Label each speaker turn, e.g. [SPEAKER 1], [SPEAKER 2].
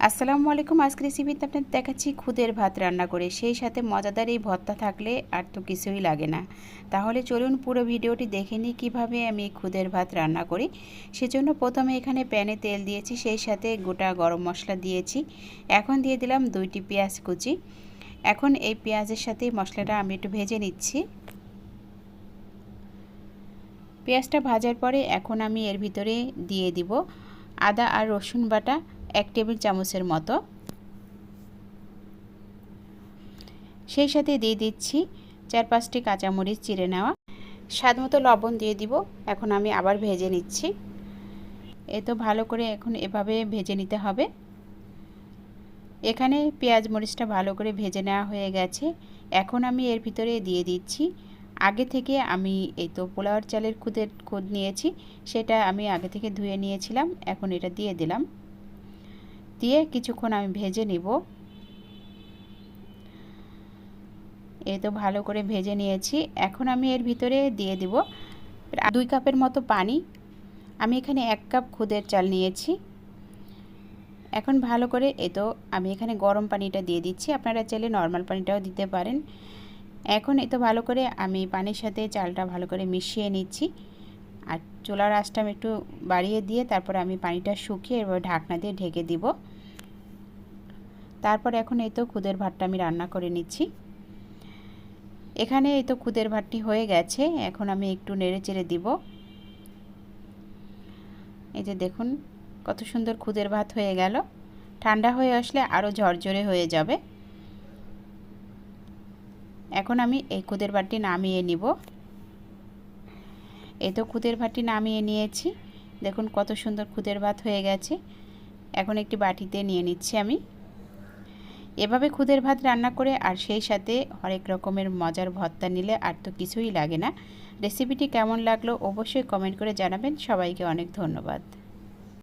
[SPEAKER 1] আসসালামু আলাইকুম আজকে রেসিপিতে আপনাদের দেখাচ্ছি খুদের ভাত রান্না করে। সেই সাথে মজাদার এই ভর্তা থাকলে আর তো কিছুই লাগে না। তাহলে চলুন পুরো ভিডিওটি দেখে নিই কীভাবে আমি খুদের ভাত রান্না করি। সেজন্য প্রথমে এখানে প্যানে তেল দিয়েছি, সেই সাথে গোটা গরম মশলা দিয়েছি। এখন দিয়ে দিলাম দুইটি পেঁয়াজ কুচি। এখন এই পেঁয়াজের সাথে মশলাটা আমি একটু ভেজে নিচ্ছি। পেঁয়াজটা ভাজার পরে এখন আমি এর ভিতরে দিয়ে দিব আদা আর রসুন বাটা। এক টেবিল চামচের মতো। সেই সাথে দিয়ে দিচ্ছি চার পাঁচটি কাঁচামরিচ চিড়ে নেওয়া। স্বাদ মতো লবণ দিয়ে দিব। এখন আমি আবার ভেজে নিচ্ছি। এ তো ভালো করে এখন এভাবে ভেজে নিতে হবে। এখানে পেঁয়াজ মরিচটা ভালো করে ভেজে নেওয়া হয়ে গেছে। এখন আমি এর ভিতরে দিয়ে দিচ্ছি। আগে থেকে আমি এই তো পোলাওয়ার চালের খুদের খুদ নিয়েছি। সেটা আমি আগে থেকে ধুয়ে নিয়েছিলাম। এখন এটা দিয়ে দিলাম। দিয়ে কিছুক্ষণ আমি ভেজে নিব। এই তো ভালো করে ভেজে নিয়েছি। এখন আমি এর ভিতরে দিয়ে দিব দুই কাপের মতো পানি। আমি এখানে এক কাপ খুদের চাল নিয়েছি। এখন ভালো করে এ তো আমি এখানে গরম পানিটা দিয়ে দিচ্ছি। আপনারা চাইলে নর্মাল পানিটাও দিতে পারেন। এখন এ তো ভালো করে আমি পানির সাথে চালটা ভালো করে মিশিয়ে নিচ্ছি। আর চুলার আঁচটা আমি একটু বাড়িয়ে দিয়ে তারপর আমি পানিটা শুকিয়ে এবার ঢাকনা দিয়ে ঢেকে দিব। তারপর এখন এই তো খুদের ভাতটা আমি রান্না করে নিচ্ছি। এখানে এই তো খুদের ভাতটি হয়ে গেছে, এখন আমি একটু নেড়ে চেড়ে দিব। এই যে দেখুন, কত সুন্দর খুদের ভাত হয়ে গেল। ঠান্ডা হয়ে আসলে আরও ঝরঝরে হয়ে যাবে। এখন আমি এই খুদের ভাতটি নামিয়ে নিব। এই তো খুদের ভাতটি নামিয়ে নিয়েছি। দেখুন কত সুন্দর খুদের ভাত হয়ে গেছে। এখন একটি বাটিতে নিয়ে নিচ্ছি আমি। এভাবে খুদের ভাত রান্না করে আর সেই সাথে হরেক রকমের মজার ভত্তা নিলে আর তো কিছুই লাগে না। রেসিপিটি কেমন লাগল অবশ্যই কমেন্ট করে জানাবেন। সবাইকে অনেক ধন্যবাদ।